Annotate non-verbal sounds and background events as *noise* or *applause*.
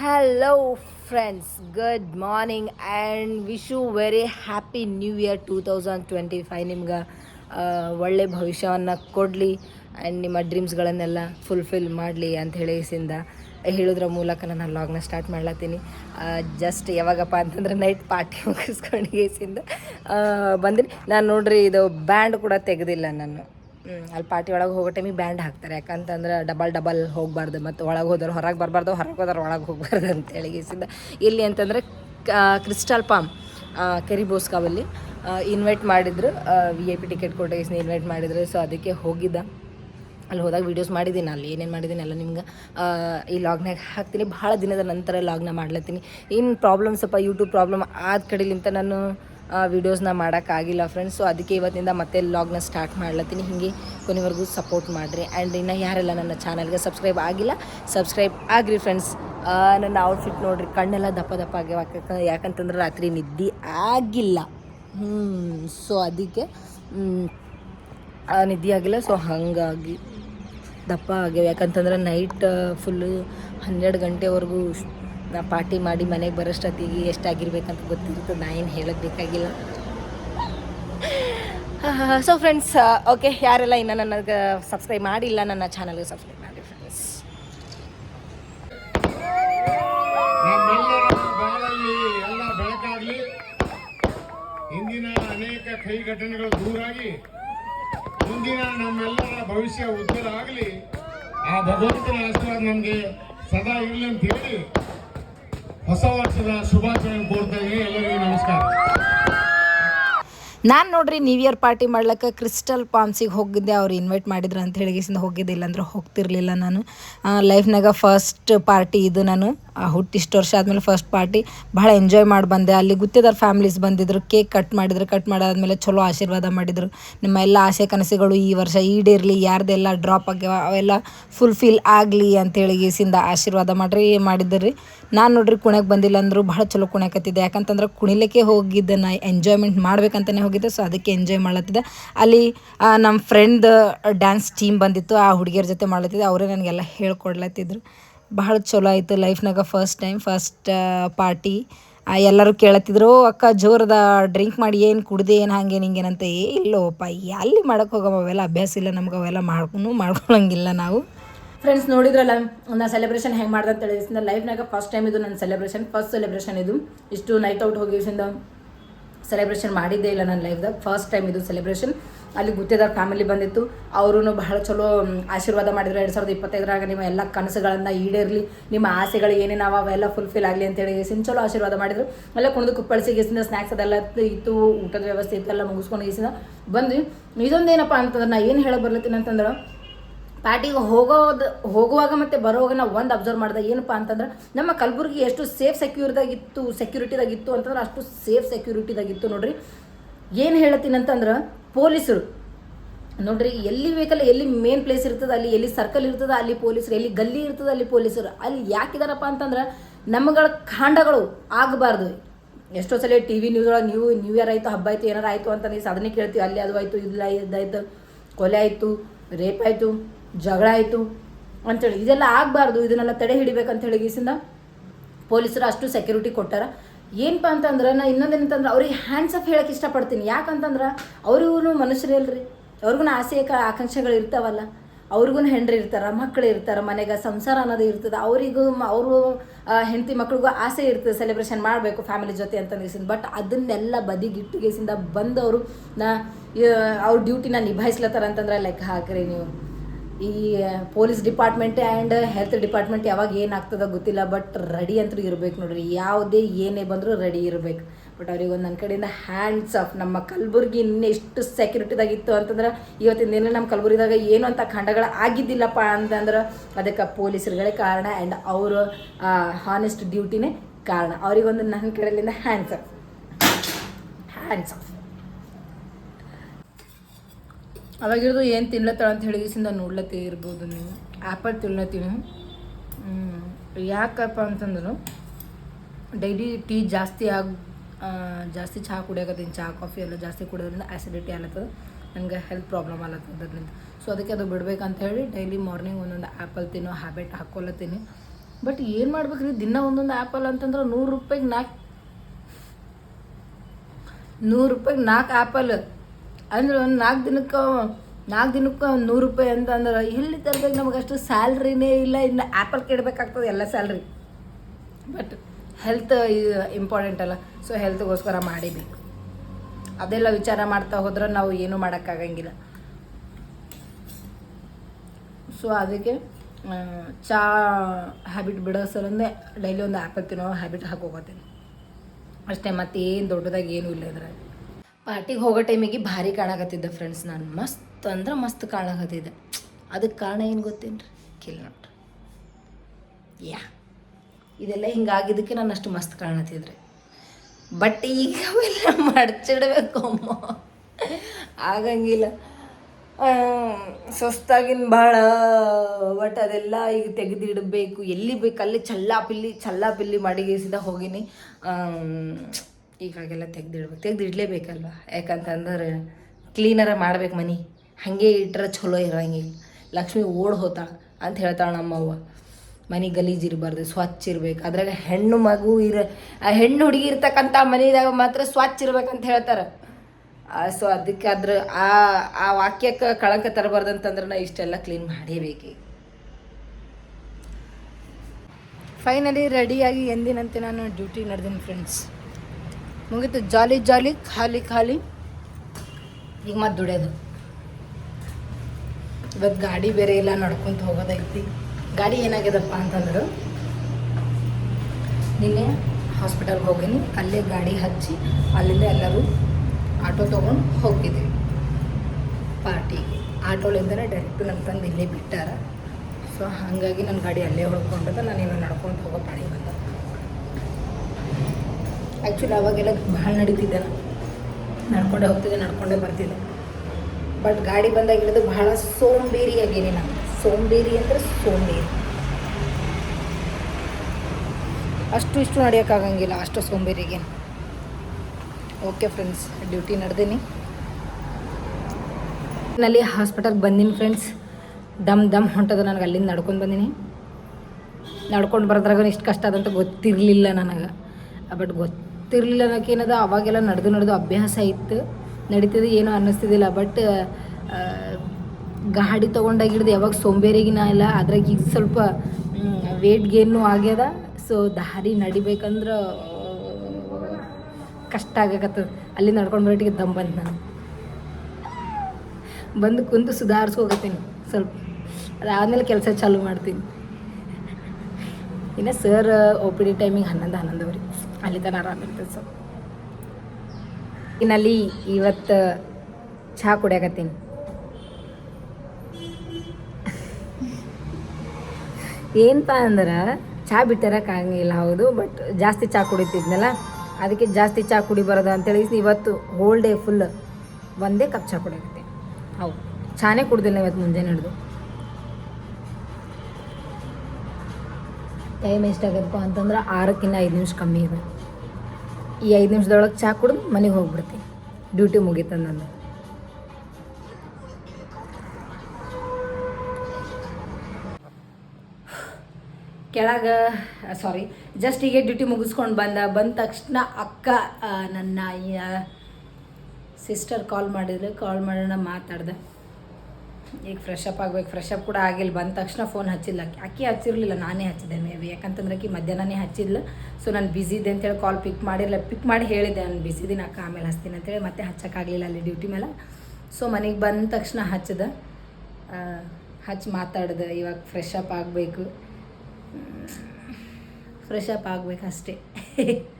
Hello friends good morning and wish you very happy new year two thousand twenty five ನಿಮ್ಗೆ ಒಳ್ಳೆ ಭವಿಷ್ಯವನ್ನು ಕೊಡಲಿ and ನಿಮ್ಮ ಡ್ರೀಮ್ಸ್ಗಳನ್ನೆಲ್ಲ fulfil ಮಾಡಲಿ ಅಂತ ಹೇಳಿಸಿಂದ ಹೇಳೋದ್ರ ಮೂಲಕ ನಾನು ಲಾಗ್ನ ಸ್ಟಾರ್ಟ್ ಮಾಡ್ಲತ್ತೀನಿ. ಜಸ್ಟ್ ಯಾವಾಗಪ್ಪ ಅಂತಂದ್ರೆ ನೈಟ್ ಪಾರ್ಟಿ ಮುಗಿಸ್ಕೊಂಡು ಗೇಸಿಂದ ಬಂದಿನಿ. ನಾನು ನೋಡ್ರಿ ಇದು ಬ್ಯಾಂಡ್ ಕೂಡ ತೆಗೆದಿಲ್ಲ ನಾನು. ಅಲ್ಲಿ ಪಾರ್ಟಿ ಒಳಗೆ ಹೋಗೋ ಟೈಮಿಗೆ ಬ್ಯಾಂಡ್ ಹಾಕ್ತಾರೆ. ಯಾಕಂತಂದ್ರೆ ಡಬಲ್ ಡಬಲ್ ಹೋಗಬಾರ್ದು. ಮತ್ತು ಒಳಗೆ ಹೋದ್ರೆ ಹೊರಗೆ ಬರಬಾರ್ದು, ಹೊರಗೆ ಹೋದ್ರೆ ಒಳಗೆ ಹೋಗಬಾರ್ದು ಅಂತೇಳಿ ಗೀಸಿಂದ ಇಲ್ಲಿ ಅಂತಂದರೆ ಕ್ರಿಸ್ಟಲ್ ಪಾಮ್ ಕೆರಿಬೋಸ್ಕಾವಲ್ಲಿ ಇನ್ವೈಟ್ ಮಾಡಿದ್ರು. ವಿ ಐ ಪಿ ಟಿಕೆಟ್ ಕೊಟ್ಟು ಇನ್ವೈಟ್ ಮಾಡಿದ್ರು. ಸೊ ಅದಕ್ಕೆ ಹೋಗಿದ್ದ. ಅಲ್ಲಿ ಹೋದಾಗ ವೀಡಿಯೋಸ್ ಮಾಡಿದ್ದೀನಿ. ಅಲ್ಲಿ ಏನೇನು ಮಾಡಿದ್ದೀನಿ ಎಲ್ಲ ನಿಮ್ಗೆ ಈ ಲಾಗ್ನಾಗ ಹಾಕ್ತೀನಿ. ಭಾಳ ದಿನದ ನಂತರ ಲಾಗ್ನ ಮಾಡ್ಲತ್ತೀನಿ. ಏನು ಪ್ರಾಬ್ಲಮ್ ಸ್ವಲ್ಪ ಯೂಟ್ಯೂಬ್ ಪ್ರಾಬ್ಲಮ್ ಆದ ಕಡೆಲಿಂತ ನಾನು ವೀಡಿಯೋಸ್ನ ಮಾಡೋಕ್ಕಾಗಿಲ್ಲ ಫ್ರೆಂಡ್ಸ್ ಸೊ ಅದಕ್ಕೆ ಇವತ್ತಿಂದ ಮತ್ತೆ ಲಾಗ್ನ ಸ್ಟಾರ್ಟ್ ಮಾಡ್ಲತ್ತೀನಿ. ಹೀಗೆ ಕೊನೆವರೆಗೂ ಸಪೋರ್ಟ್ ಮಾಡಿರಿ. ಆ್ಯಂಡ್ ಇನ್ನು ಯಾರೆಲ್ಲ ನನ್ನ ಚಾನಲ್ಗೆ ಸಬ್ಸ್ಕ್ರೈಬ್ ಆಗಿಲ್ಲ ಸಬ್ಸ್ಕ್ರೈಬ್ ಆಗಿರಿ ಫ್ರೆಂಡ್ಸ್ ನನ್ನ ಔಟ್ಫಿಟ್ ನೋಡ್ರಿ, ಕಣ್ಣೆಲ್ಲ ದಪ್ಪ ದಪ್ಪ ಆಗ್ಯಾವ. ಯಾಕ- ಯಾಕಂತಂದ್ರೆ ರಾತ್ರಿ ನಿದ್ದೆ ಆಗಿಲ್ಲ. ಹ್ಞೂ ಸೊ ಅದಕ್ಕೆ ನಿದ್ದೆ ಆಗಿಲ್ಲ. ಸೊ ಹಾಗಾಗಿ ದಪ್ಪ ಆಗ್ಯಾವ. ಯಾಕಂತಂದ್ರೆ ನೈಟ್ ಫುಲ್ಲು ಹನ್ನೆರಡು ಗಂಟೆವರೆಗೂ ನಾ ಪಾರ್ಟಿ ಮಾಡಿ ಮನೆಗೆ ಬರೋಷ್ಟೊತ್ತಿಗೆ ಎಷ್ಟಾಗಿರ್ಬೇಕಂತ ಗೊತ್ತಿರುತ್ತೆ. ನಾ ಏನು ಹೇಳೋದು ಬೇಕಾಗಿಲ್ಲ. ಸೊ ಫ್ರೆಂಡ್ಸ್ ಓಕೆ ಯಾರೆಲ್ಲ ಇನ್ನು ನನಗೆ ಸಬ್ಸ್ಕ್ರೈಬ್ ಮಾಡಿಲ್ಲ, ನನ್ನ ಚಾನಲ್ಗೆ ಸಬ್ಸ್ಕ್ರೈಬ್ ಮಾಡಿ ಫ್ರೆಂಡ್ಸ್ ಇಂದಿನ ಅನೇಕ ಕೈ ಘಟನೆಗಳು ದೂರಾಗಿ ಮುಂದಿನ ನಮ್ಮೆಲ್ಲರ ಭವಿಷ್ಯ ಉಜ್ವಲ ಆಗಲಿ. ಆ ಭಗವಂತನ ಆಶೀರ್ವಾದ ನಮಗೆ ಸದಾ ಇರಲಿ ಅಂತ ಹೇಳಿ ಹೊಸ ವರ್ಷದ ಶುಭಾಶಯ ಕೋರ್ತಾ ಎಲ್ಲರಿಗೂ ನಮಸ್ಕಾರ. ನಾನು ನೋಡ್ರಿ ನ್ಯೂ ಇಯರ್ ಪಾರ್ಟಿ ಮಾಡ್ಲಿಕ್ಕೆ ಕ್ರಿಸ್ಟಲ್ ಪಾಮ್ಸಿಗೆ ಹೋಗಿದ್ದೆ. ಅವ್ರು ಇನ್ವೈಟ್ ಮಾಡಿದ್ರು ಅಂತ ಹೇಳಿಗಿಸಿಂದ ಹೋಗಿದ್ದೆ. ಇಲ್ಲಾಂದ್ರೆ ಹೋಗ್ತಿರ್ಲಿಲ್ಲ ನಾನು. ಲೈಫ್ನಾಗ ಫಸ್ಟ್ ಪಾರ್ಟಿ ಇದು ನಾನು. ಹುಟ್ಟಿಷ್ಟು ವರ್ಷ ಆದಮೇಲೆ ಫಸ್ಟ್ ಪಾರ್ಟಿ ಭಾಳ ಎಂಜಾಯ್ ಮಾಡಿ ಬಂದೆ. ಅಲ್ಲಿ ಗೊತ್ತಿದ್ದಾರೆ ಫ್ಯಾಮ್ಲೀಸ್ ಬಂದಿದ್ರು. ಕೇಕ್ ಕಟ್ ಮಾಡಿದ್ರು. ಕಟ್ ಮಾಡಾದ್ಮೇಲೆ ಚಲೋ ಆಶೀರ್ವಾದ ಮಾಡಿದರು. ನಿಮ್ಮ ಎಲ್ಲ ಆಸೆ ಕನಸುಗಳು ಈ ವರ್ಷ ಈಡೇರಲಿ. ಯಾರ್ದೆಲ್ಲ ಡ್ರಾಪ್ ಆಗ್ಯಾವ, ಅವೆಲ್ಲ ಫುಲ್ಫಿಲ್ ಆಗಲಿ ಅಂತ ಗೀಸಿಂದ ಆಶೀರ್ವಾದ ಮಾಡ್ರಿ, ಮಾಡಿದ್ರಿ. ನಾನು ನೋಡ್ರಿ ಕುಣ್ಯಕ್ಕೆ ಬಂದಿಲ್ಲ ಅಂದರೂ ಭಾಳ ಚಲೋ ಕುಣ್ಯಾಕತ್ತಿದ್ದೆ ಯಾಕಂತಂದ್ರೆ ಕುಣಿಲಿಕ್ಕೆ ಹೋಗಿದ್ದೆ ನಾ ಎಂಜಾಯ್ಮೆಂಟ್ ಮಾಡ್ಬೇಕಂತಲೇ ಹೋಗಿದ್ದೆ ಸೊ ಅದಕ್ಕೆ ಎಂಜಾಯ್ ಮಾಡ್ಲತ್ತಿದ್ದೆ. ಅಲ್ಲಿ ನಮ್ಮ ಫ್ರೆಂಡ್ ಡ್ಯಾನ್ಸ್ ಟೀಮ್ ಬಂದಿತ್ತು, ಆ ಹುಡುಗಿಯರ ಜೊತೆ ಮಾಡ್ಲತ್ತಿದ್ದೆ. ಅವರೇ ನನಗೆಲ್ಲ ಹೇಳ್ಕೊಡ್ಲತ್ತಿದ್ರು. ಭಾಳ ಚಲೋ ಆಯಿತು ಲೈಫ್ನಾಗ ಫಸ್ಟ್ ಟೈಮ್ ಫಸ್ಟ್ ಪಾರ್ಟಿ ಎಲ್ಲರೂ ಕೇಳತ್ತಿದ್ರು ಅಕ್ಕ, ಜೋರದ ಡ್ರಿಂಕ್ ಮಾಡಿ, ಏನು ಕುಡ್ದೆ, ಏನು ಹಾಗೆ ಹಿಂಗೇನಂತ ಏ ಇಲ್ಲೋಪ್ಪ ಎಲ್ಲಿ ಮಾಡೋಕ್ಕೆ ಹೋಗಮ್ಮ ಅವೆಲ್ಲ ಅಭ್ಯಾಸ ಇಲ್ಲ ನಮ್ಗೆ, ಅವೆಲ್ಲ ಮಾಡ್ಕೊಂಡು ಮಾಡ್ಕೊಳಂಗಿಲ್ಲ ನಾವು. ಫ್ರೆಂಡ್ಸ್ ನೋಡಿದ್ರಲ್ಲ ನಾ ಸೆಲೆಬ್ರೇಷನ್ ಹೆಂಗೆ ಮಾಡ್ದೆ ಅಂತ ಹೇಳಿದ ಲೈಫ್ನಾಗ ಫಸ್ಟ್ ಟೈಮ್ ಇದು ನನ್ನ ಸೆಲೆಬ್ರೇಷನ್ ಫಸ್ಟ್ ಸೆಲೆಬ್ರೇಷನ್ ಇದು. ಇಷ್ಟು ನೈಟ್ ಔಟ್ ಹೋಗಿಸಿಂದ ಸೆಲೆಬ್ರೇಷನ್ ಮಾಡಿದ್ದೇ ಇಲ್ಲ ನನ್ನ ಲೈಫ್ದಾಗ ಫಸ್ಟ್ ಟೈಮ್ ಇದು ಸೆಲೆಬ್ರೇಷನ್ ಅಲ್ಲಿ ಗುತ್ತೇದಾರ್ ಫ್ಯಾಮಿಲಿ ಬಂದಿತ್ತು. ಅವರು ಬಹಳ ಚಲೋ ಆಶೀರ್ವಾದ ಮಾಡಿದ್ರು. ಎರಡು ಸಾವಿರದ ಇಪ್ಪತ್ತೈದರಾಗ ನಿಮ್ಮ ಎಲ್ಲ ಕನಸುಗಳನ್ನು ಈಡೇರಲಿ, ನಿಮ್ಮ ಆಸೆಗಳು ಏನೇನಾವ ಅವೆಲ್ಲ ಫುಲ್ಫಿಲ್ ಆಗಲಿ ಅಂತೇಳಿ ಗೇಸಿನ ಚಲೋ ಆಶೀರ್ವಾದ ಮಾಡಿದ್ರು. ಎಲ್ಲ ಕುಣಿದು ಕುಪ್ಪಳಿಸಿ ಗೇಸಿಂದ ಸ್ನ್ಯಾಕ್ಸ್ ಅದೆಲ್ಲ ಇತ್ತು ಊಟದ ವ್ಯವಸ್ಥೆ ಇತ್ತು, ಎಲ್ಲ ಮುಗಿಸ್ಕೊಂಡು ಗೇಸಿಂದ ಬಂದು ಇದೊಂದೇನಪ್ಪ ಅಂತಂದ್ರೆ, ನಾ ಏನು ಹೇಳಬರ್ಲತ್ತೀನಿ ಅಂತಂದ್ರೆ ಪಾರ್ಟಿಗೆ ಹೋಗೋದು ಹೋಗುವಾಗ ಮತ್ತೆ ಬರೋವಾಗ ನಾವು ಒಂದು ಅಬ್ಸರ್ವ್ ಮಾಡಿದೆ, ಏನಪ್ಪ ಅಂತಂದ್ರೆ ನಮ್ಮ ಕಲಬುರಗಿ ಎಷ್ಟು ಸೇಫ್ ಸೆಕ್ಯೂರ್ದಾಗಿತ್ತು ಸೆಕ್ಯೂರಿಟಿದಾಗಿತ್ತು ಅಂತಂದ್ರೆ ಅಷ್ಟು ಸೇಫ್ ಸೆಕ್ಯೂರಿಟಿದಾಗಿತ್ತು ನೋಡ್ರಿ. ಏನು ಹೇಳತ್ತೀನಿ ಅಂತಂದ್ರೆ ಪೊಲೀಸರು. ನೋಡ್ರಿ, ಎಲ್ಲಿ ಬೇಕಲ್ಲ ಎಲ್ಲಿ ಮೇನ್ ಪ್ಲೇಸ್ ಇರ್ತದೆ, ಅಲ್ಲಿ ಎಲ್ಲಿ ಸರ್ಕಲ್ ಇರ್ತದೆ, ಅಲ್ಲಿ ಪೊಲೀಸರು, ಎಲ್ಲಿ ಗಲ್ಲಿ ಇರ್ತದೆ, ಅಲ್ಲಿ ಪೊಲೀಸರು, ಅಲ್ಲಿ ಯಾಕಿದಾರಪ್ಪ ಅಂತಂದ್ರೆ ನಮ್ಮಗಳ ಕಾಂಡಗಳು ಆಗಬಾರ್ದು. ಎಷ್ಟೋ ಸಲ ಟಿ ವಿ ನ್ಯೂಸ್ ಒಳಗೆ ನ್ಯೂ ನ್ಯೂ ಇಯರ್ ಆಯಿತು, ಹಬ್ಬ ಆಯಿತು, ಏನಾರು ಆಯಿತು ಅಂತ ನೀವು ಸಾಧನೆ ಕೇಳ್ತೀವಿ ಅಲ್ಲಿ ಅದು ಆಯಿತು ಇಲ್ಲ ಇದಾಯ್ತು ಕೊಲೆ ಆಯಿತು ರೇಪ್ ಆಯಿತು. ಜಗಳ ಆಯಿತು ಅಂತೇಳಿ. ಇದೆಲ್ಲ ಆಗಬಾರ್ದು. ಇದನ್ನೆಲ್ಲ ತಡೆ ಹಿಡಿಬೇಕಂತ ಗೀಸಿಂದ ಪೊಲೀಸರು ಅಷ್ಟು ಸೆಕ್ಯೂರಿಟಿ ಕೊಟ್ಟಾರ. ಏನಪ್ಪ ಅಂತಂದ್ರೆ ನಾ ಇನ್ನೊಂದೇನಂತಂದ್ರೆ ಅವ್ರಿಗೆ ಹ್ಯಾಂಡ್ಸ್ ಅಪ್ ಹೇಳಕ್ಕೆ ಇಷ್ಟಪಡ್ತೀನಿ. ಯಾಕಂತಂದ್ರೆ ಅವ್ರಿಗೂ ಮನುಷ್ಯರೇ ಅಲ್ರಿ. ಅವ್ರಿಗೂ ಆಸೆ ಆಕಾಂಕ್ಷೆಗಳು ಇರ್ತಾವಲ್ಲ. ಅವ್ರಿಗೂ ಹೆಂಡ್ರಿ ಇರ್ತಾರ ಮಕ್ಕಳು ಇರ್ತಾರ, ಮನೆಗೆ ಸಂಸಾರ ಅನ್ನೋದು ಇರ್ತದೆ. ಅವರಿಗೂ, ಅವರು ಹೆಂಡತಿ ಮಕ್ಳಿಗೂ ಆಸೆ ಇರ್ತದೆ ಸೆಲೆಬ್ರೇಷನ್ ಮಾಡಬೇಕು ಫ್ಯಾಮಿಲಿ ಜೊತೆ ಅಂತ ಬಟ್ ಅದನ್ನೆಲ್ಲ ಬದಿಗಿಟ್ಟುಗೇಸಿಂದ ಬಂದವರು ನಾ ಅವ್ರ ಡ್ಯೂಟಿನ ನಿಭಾಯಿಸ್ಲತ್ತಾರ ಅಂತಂದ್ರೆ ಲೆಕ್ಕ ಹಾಕ್ರಿ ನೀವು. ಈ police department and health department ಯಾವಾಗ ಏನಾಗ್ತದೆ ಗೊತ್ತಿಲ್ಲ ಬಟ್ ರೆಡಿ ಅಂತೂ ಇರಬೇಕು ನೋಡ್ರಿ. ಯಾವುದೇ ಏನೇ ಬಂದರೂ ರೆಡಿ ಇರಬೇಕು. ಬಟ್ ಅವ್ರಿಗೆ ಒಂದು ನನ್ನ ಕಡೆಯಿಂದ ಹ್ಯಾಂಡ್ಸ್ ಆಫ್ ನಮ್ಮ ಕಲಬುರ್ಗಿ ಇನ್ನೆಷ್ಟು ಸೆಕ್ಯೂರಿಟಿದಾಗಿತ್ತು ಅಂತಂದ್ರೆ ಇವತ್ತಿನ ದಿನ ನಮ್ಮ ಕಲಬುರ್ಗಿದಾಗ ಏನು ಅಂತ ಖಂಡಗಳು ಆಗಿದ್ದಿಲ್ಲಪ್ಪ ಅಂತಂದ್ರೆ ಅದಕ್ಕೆ ಪೊಲೀಸರುಗಳೇ ಕಾರಣ ಆ್ಯಂಡ್ ಅವರು ಹಾನೆಸ್ಟ್ ಡ್ಯೂಟಿನೇ ಕಾರಣ. ಅವರಿಗೊಂದು ನನ್ನ ಕಡೆಯಿಂದ ಹ್ಯಾಂಡ್ಸ್ ಆಫ್ ಹ್ಯಾಂಡ್ಸ್ ಆಫ್ ಅವಾಗಿರೋದು ಏನು ತಿನ್ಲತ್ತಾಳ ಅಂತ ಹೇಳಿಗಿಸಿಂದ ನೋಡ್ಲತ್ತಿ ಇರ್ಬೋದು ನೀವು. ಆ್ಯಪಲ್ ತಿನ್ಲತ್ತೀನಿ. ಯಾಕಪ್ಪ ಅಂತಂದ್ರೆ ಡೈಲಿ ಟೀ ಜಾಸ್ತಿ ಆಗಿ ಜಾಸ್ತಿ ಚಹಾ ಕುಡಿಯೋಕತ್ತೀನಿ. ಚಹಾ ಕಾಫಿ ಎಲ್ಲ ಜಾಸ್ತಿ ಕುಡಿಯೋದ್ರಿಂದ ಆ್ಯಸಿಡಿಟಿ ಆಗ್ಲತ್ತದ. ನನಗೆ ಹೆಲ್ತ್ ಪ್ರಾಬ್ಲಮ್ ಆಗ್ಲತ್ತದ ಅದರಿಂದ ಸೊ ಅದಕ್ಕೆ ಅದು ಬಿಡ್ಬೇಕಂತ ಹೇಳಿ ಡೈಲಿ ಮಾರ್ನಿಂಗ್ ಒಂದೊಂದು ಆ್ಯಪಲ್ ತಿನ್ನೋ ಹ್ಯಾಬಿಟ್ ಹಾಕ್ಕೊಳ್ಳತ್ತೀನಿ ಬಟ್ ಏನು ಮಾಡ್ಬೇಕ್ರಿ? ದಿನ ಒಂದೊಂದು ಆ್ಯಪಲ್ ಅಂತಂದ್ರೆ ನೂರು ರೂಪಾಯಿಗೆ ನಾಲ್ಕು ನೂರು ರೂಪಾಯಿಗೆ ನಾಲ್ಕು ಆ್ಯಪಲ್ ಅಂದ್ರೆ ಒಂದು ನಾಲ್ಕು ದಿನಕ್ಕೆ ನಾಲ್ಕು ದಿನಕ್ಕೆ ಒಂದು ನೂರು ರೂಪಾಯಿ ಅಂತ ಅಂದ್ರೆ ಎಲ್ಲಿ ತರಬೇಕು ನಮಗೆ ಅಷ್ಟು ಸ್ಯಾಲ್ರಿನೇ ಇಲ್ಲ, ಇನ್ನು ಆ್ಯಪಲ್ ಕೆಡಬೇಕಾಗ್ತದೆ ಎಲ್ಲ ಸ್ಯಾಲ್ರಿ. ಬಟ್ ಹೆಲ್ತ್ ಇಂಪಾರ್ಟೆಂಟ್ ಅಲ್ಲ ಸೊ ಹೆಲ್ತ್ಗೋಸ್ಕರ ಮಾಡಿಬೇಕು. ಅದೆಲ್ಲ ವಿಚಾರ ಮಾಡ್ತಾ ಹೋದ್ರೆ ನಾವು ಏನೂ ಮಾಡೋಕ್ಕಾಗಂಗಿಲ್ಲ. ಸೊ ಅದಕ್ಕೆ ಚಾ ಹ್ಯಾಬಿಟ್ ಬಿಡೋ ಸಲಂದೆ ಡೈಲಿ ಒಂದು ಆ್ಯಪಲ್ ತಿನ್ನೋ ಹ್ಯಾಬಿಟ್ ಹಾಕೋಕತ್ತೀನಿ. ಅಷ್ಟೇ, ಮತ್ತೇನು ದೊಡ್ಡದಾಗಿ ಏನೂ ಇಲ್ಲ ಇದ್ರಾಗ ಪಾರ್ಟಿಗೆ ಹೋಗೋ ಟೈಮಿಗೆ ಭಾರಿ ಕಾಣಕತ್ತಿದ್ದೆ ಫ್ರೆಂಡ್ಸ್ ನಾನು. ಮಸ್ತ್ ಅಂದ್ರೆ ಮಸ್ತ್ ಕಾಣಕತ್ತಿದ್ದೆ. ಅದಕ್ಕೆ ಕಾರಣ ಏನು ಗೊತ್ತೇನು ರೀ ಕಿಲ್ ನೋಡ್ರಿ ಯಾ ಇದೆಲ್ಲ ಹಿಂಗಾಗಿದ್ದಕ್ಕೆ ನಾನು ಅಷ್ಟು ಮಸ್ತ್ ಕಾಣತ್ತಿದ್ರಿ ಬಟ್ ಈಗ ಅವೆಲ್ಲ ಮಡ್ಚಿಡ್ಬೇಕು ಅಮ್ಮ. ಆಗಂಗಿಲ್ಲ. ಸುಸ್ತಾಗಿನ ಭಾಳ ಬಟ್ ಅದೆಲ್ಲ ಈಗ ತೆಗೆದಿಡಬೇಕು. ಎಲ್ಲಿ ಬೇಕು? ಅಲ್ಲಿ ಚಲ್ಲಾ ಪಿಲ್ಲಿ ಮಾಡಿಗೇಸಿದ ಹೋಗಿನಿ. ಈಗ ಹಾಗೆಲ್ಲ ತೆಗ್ದಿಡ್ಬೇಕು. ತೆಗ್ದಿಡ್ಲೇಬೇಕಲ್ವ? ಯಾಕಂತಂದ್ರೆ ಕ್ಲೀನರ ಮಾಡ್ಬೇಕು ಮನೆ. ಹಾಗೆ ಇಟ್ರೆ ಚಲೋ ಇರಂಗಿಲ್ಲ. ಲಕ್ಷ್ಮಿ ಓಡ್ ಹೋತ ಅಂತ ಹೇಳ್ತಾಳೆ ನಮ್ಮವ್ವ. ಮನೆ ಗಲೀಜು ಇರಬಾರ್ದು, ಸ್ವಚ್ಛ ಇರ್ಬೇಕು. ಅದ್ರಾಗ ಹೆಣ್ಣು ಮಗು ಇರ, ಆ ಹೆಣ್ಣು ಹುಡುಗಿ ಇರ್ತಕ್ಕಂಥ ಮನೆದಾಗ ಮಾತ್ರ ಸ್ವಚ್ಛ ಇರ್ಬೇಕಂತ ಹೇಳ್ತಾರೆ. ಸೊ ಅದಕ್ಕೆ ಅದ್ರ, ಆ ಆ ವಾಕ್ಯಕ್ಕೆ ಕಳಂಕ ತರಬಾರ್ದು ಅಂತಂದ್ರೆ ನಾ ಇಷ್ಟೆಲ್ಲ ಕ್ಲೀನ್ ಮಾಡೇಬೇಕು ಫೈನಲಿ ರೆಡಿಯಾಗಿ ಎಂದಿನಂತೆ ನಾನು ಡ್ಯೂಟಿ ನಡೆದೀನಿ ಫ್ರೆಂಡ್ಸ್ ಮುಗೀತು, ಜಾಲಿ ಜಾಲಿ, ಖಾಲಿ ಖಾಲಿ. ಈಗ ಮತ್ತೆ ದುಡಿಯೋದು. ಇವತ್ತು ಗಾಡಿ ಬೇರೆ ಇಲ್ಲ ನಡ್ಕೊತ ಹೋಗೋದೈತಿ. ಗಾಡಿ ಏನಾಗ್ಯದಪ್ಪ ಅಂತಂದ್ರೆ, ನಿನ್ನೆ ಹಾಸ್ಪಿಟಲ್ಗೆ ಹೋಗೀನಿ, ಅಲ್ಲೇ ಗಾಡಿ ಹಚ್ಚಿ ಅಲ್ಲಿಂದ ಎಲ್ಲರೂ ಆಟೋ ತೊಗೊಂಡು ಹೋಗಿದ್ವಿ ಪಾರ್ಟಿಗೆ ಆಟೋಲಿಂದನೇ ಡೈರೆಕ್ಟ್ ನನ್ನ ತಂದು ಇಲ್ಲೇ ಬಿಟ್ಟಾರ. ಸೊ ಹಾಗಾಗಿ ನನ್ನ ಗಾಡಿ ಅಲ್ಲೇ ಹೊಡ್ಕೊಂಡದ ನಾನೇನು ನಡ್ಕೊಂಡು ಹೋಗೋ ಪಾಡಿ ಬಂದ. ಆ್ಯಕ್ಚುಲಿ ಅವಾಗೆಲ್ಲ ಭಾಳ ನಡೀತಿದ್ದೆ ನಡ್ಕೊಂಡೆ ಹೋಗ್ತಿದ್ದೆ, ನಡ್ಕೊಂಡೇ ಬರ್ತಿದ್ದೆ. ಬಟ್ ಗಾಡಿ ಬಂದಾಗ ಹಿಡಿದು ಬಹಳ ಸೋಂಬೇರಿ ಆಗೀನಿ ನಾನು. ಸೋಂಬೇರಿ ಅಂದರೆ ಸೋಂಬೇರಿ. ಅಷ್ಟು ಇಷ್ಟು ನಡೆಯೋಕ್ಕಾಗಂಗಿಲ್ಲ, ಅಷ್ಟು ಸೋಂಬೇರಿಗೆ. ಓಕೆ ಫ್ರೆಂಡ್ಸ್ ಡ್ಯೂಟಿ ನಡೆದೀನಿ. ನಲ್ಲಿ ಹಾಸ್ಪಿಟಲ್ಗೆ ಬಂದೀನಿ ಫ್ರೆಂಡ್ಸ್ ದಮ್ ದಮ್ ಹೊಂಟದ ನನಗೆ ಅಲ್ಲಿಂದ ನಡ್ಕೊಂಡು ಬಂದೀನಿ. ನಡ್ಕೊಂಡು ಬರೋದ್ರಾಗ ಇಷ್ಟು ಕಷ್ಟ ಅದಂತ ಗೊತ್ತಿರಲಿಲ್ಲ ನನಗೆ. ಬಟ್ ಗೊತ್ತಿರಲಿಲ್ಲ ಏನದ, ಅವಾಗೆಲ್ಲ ನಡೆದು ನಡೆದು ಅಭ್ಯಾಸ ಇತ್ತು. ನಡೀತದೆ ಏನೂ ಅನ್ನಿಸ್ತಿದ್ದಿಲ್ಲ ಬಟ್ ಗಾಡಿ ತೊಗೊಂಡಾಗ ಹಿಡ್ದು ಯಾವಾಗ ಸೋಂಬೇರಿಗಿನ ಇಲ್ಲ, ಅದ್ರಾಗ ಈಗ ಸ್ವಲ್ಪ ವೇಟ್ ಗೇನು ಆಗ್ಯದ. ಸೊ ದಾರಿ ನಡಿಬೇಕಂದ್ರೆ ಕಷ್ಟ ಆಗಕತ್ತದ. ಅಲ್ಲಿ ನಡ್ಕೊಂಡು ಬರೋಟಿಗೆ ದಮ್ ಬಂದ್ ನಾನು. ಬಂದು ಕುಂತು ಸುಧಾರಿಸ್ಕೋಗತ್ತೀನಿ ಸ್ವಲ್ಪ. ಅದಾದಮೇಲೆ ಕೆಲಸ ಚಾಲೂ ಮಾಡ್ತೀನಿ. ಇನ್ನು sir O, P, D timing ಹನ್ನೊಂದು ಹನ್ನೊಂದುವರೆ. ಅಲ್ಲಿ ತನಕ ಆರಾಮಿರ್ತದೆ ಸೊ ಇನ್ನಲ್ಲಿ ಇವತ್ತು ಚಹಾ ಕುಡಿಯಾಕತ್ತೀನಿ ಏನಪ್ಪ ಅಂದ್ರೆ ಚಹಾ ಬಿಟ್ಟಿರೋಕ್ಕಾಗಂಗಿಲ್ಲ ಹೌದು ಬಟ್ ಜಾಸ್ತಿ ಚಹಾ ಕುಡಿತಿದ್ನಲ್ಲ ಅದಕ್ಕೆ ಜಾಸ್ತಿ ಚಹಾ ಕುಡಿಬಾರ್ದು ಅಂತೇಳಿ ಇವತ್ತು ಹೋಲ್ ಡೇ ಫುಲ್ ಒಂದೇ ಕಪ್ ಚಹಾ ಕುಡಿಯಾಕತ್ತೀನಿ ಹೌದು. ಚಾನೇ ಕುಡ್ದಿಲ್ಲ ಇವತ್ತು ಮುಂಜಾನೆ ಹಿಡಿದು. ಟೈಮ್ ಎಷ್ಟಾಗತ್ತಪ್ಪ ಅಂತಂದ್ರೆ ಆರಕ್ಕಿಂತ ಐದು ನಿಮಿಷ ಕಮ್ಮಿ ಇದೆ ಈ ಐದು ನಿಮಿಷದೊಳಗೆ ಚಹಾ ಕುಡಿದು ಮನೆಗೆ ಹೋಗ್ಬಿಡ್ತೀನಿ. ಡ್ಯೂಟಿ ಮುಗೀತ ನಾನು ಕೆಳಗೆ ಸಾರಿ ಜಸ್ಟ್ ಈಗ ಡ್ಯೂಟಿ ಮುಗಿಸ್ಕೊಂಡು ಬಂದ ಬಂದ ತಕ್ಷಣ ಅಕ್ಕ ನನ್ನ ಸಿಸ್ಟರ್ ಕಾಲ್ ಮಾಡಿದ್ರು. ಕಾಲ್ ಮಾಡೋಣ ಮಾತಾಡ್ದೆ. ಈಗ ಫ್ರೆಶ್ ಅಪ್ ಆಗ್ಬೇಕು ಫ್ರೆಶ್ ಅಪ್ ಕೂಡ ಆಗಿಲ್ಲ. ಬಂದ ತಕ್ಷಣ ಫೋನ್ ಹಚ್ಚಿಲ್ಲ ಅಕ್ಕಿ ಹಚ್ಚಿರಲಿಲ್ಲ, ನಾನೇ ಹಚ್ಚಿದೆ ಮೇ ಬಿ. ಯಾಕಂತಂದ್ರೆ ಅಕ್ಕಿ ಮಧ್ಯಾಹ್ನನೇ ಹಚ್ಚಿದ್ಲ. ಸೊ ನಾನು ಬ್ಯುಸಿ ಇದೆ ಅಂತೇಳಿ ಕಾಲ್ ಪಿಕ್ ಮಾಡಿಲ್ಲ ಪಿಕ್ ಮಾಡಿ ಹೇಳಿದೆ ನಾನು ಬ್ಯುಸಿ ದಿನ ಅಕ್ಕ, ಆಮೇಲೆ ಹಚ್ತೀನಿ ಅಂತೇಳಿ ಮತ್ತೆ ಹಚ್ಚೋಕ್ಕಾಗಲಿಲ್ಲ ಅಲ್ಲಿ ಡ್ಯೂಟಿ ಮೇಲೆ ಸೊ ಮನೆಗೆ ಬಂದ ತಕ್ಷಣ ಹಚ್ಚಿದೆ. ಹಚ್ಚಿ ಮಾತಾಡ್ದೆ, ಇವಾಗ ಫ್ರೆಶ್ ಅಪ್ ಆಗಬೇಕು. ಫ್ರೆಶ್ ಅಪ್ ಆಗ್ಬೇಕು ಅಷ್ಟೇ. *laughs*